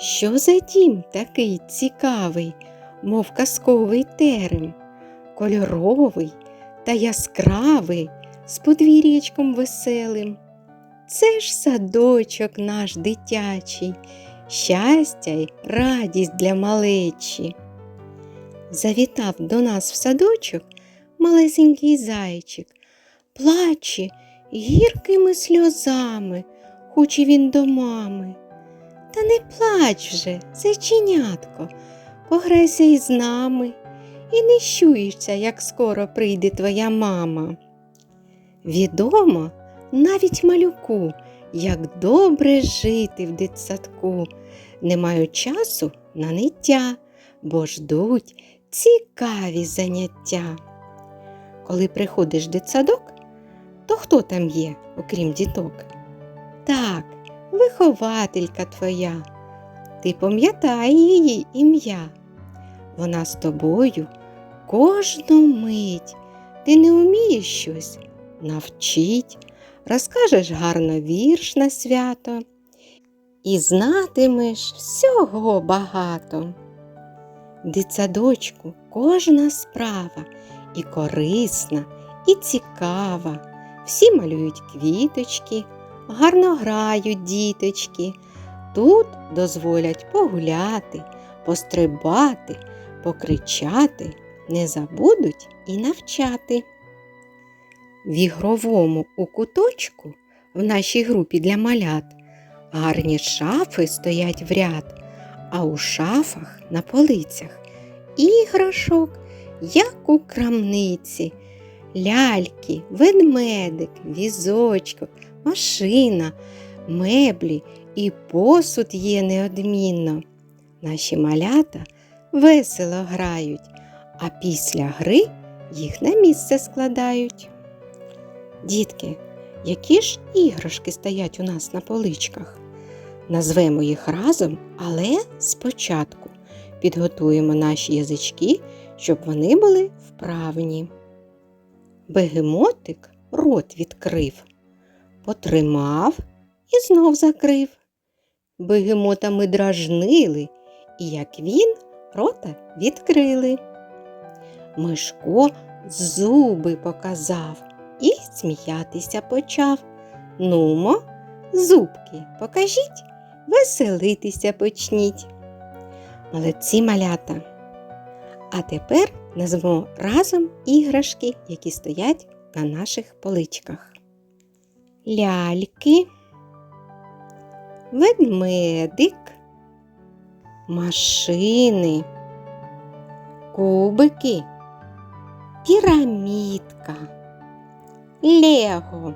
Що за дім такий цікавий, мов казковий терем, кольоровий та яскравий, з подвір'ячком веселим. Це ж садочок наш дитячий, щастя й радість для малечі. Завітав до нас в садочок малесенький зайчик, плаче гіркими сльозами, хоче він до мами. Та не плач вже, зайченятко, пограйся із нами і не щуєшся, як скоро прийде твоя мама. Відомо навіть малюку, як добре жити в дитсадку, не мають часу на ниття, бо ждуть цікаві заняття. Коли приходиш в дитсадок, то хто там є, окрім діток? Так, вихователька твоя. Ти пам'ятай її ім'я. Вона з тобою кожну мить. Ти не вмієш щось, навчить, розкажеш гарно вірш на свято і знатимеш всього багато. Дитсадочку кожна справа і корисна, і цікава. Всі малюють квіточки, гарно грають діточки. Тут дозволять погуляти, пострибати, покричати, не забудуть і навчати. В ігровому у куточку в нашій групі для малят гарні шафи стоять в ряд, а у шафах на полицях іграшок, як у крамниці, ляльки, ведмедик, візочок, машина, меблі і посуд є неодмінно. Наші малята весело грають, а після гри їх на місце складають. Дітки, які ж іграшки стоять у нас на поличках? Назвемо їх разом, але спочатку підготуємо наші язички, щоб вони були вправні. Бегемотик рот відкрив, потримав і знов закрив. Бегемота ми дражнили, і як він рота відкрили. Мишко зуби показав і сміятися почав. Нумо, зубки покажіть, веселитися почніть. Молодці малята. А тепер назвемо разом іграшки, які стоять на наших поличках. Ляльки, ведмедик, машини, кубики, пірамідка, лего.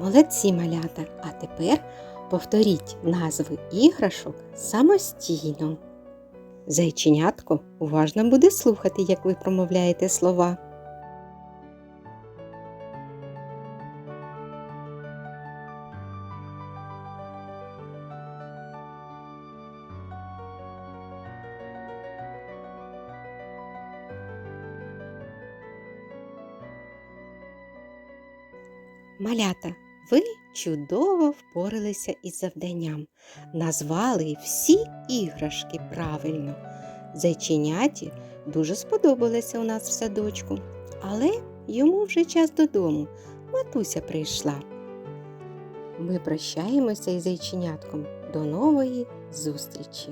Молодці малята, а тепер повторіть назви іграшок самостійно. Зайченятко уважно буде слухати, як ви промовляєте слова. Малята, ви чудово впоралися із завданням, назвали всі іграшки правильно. Зайченяті дуже сподобалося у нас в садочку, але йому вже час додому. Матуся прийшла. Ми прощаємося із зайченятком. До нової зустрічі!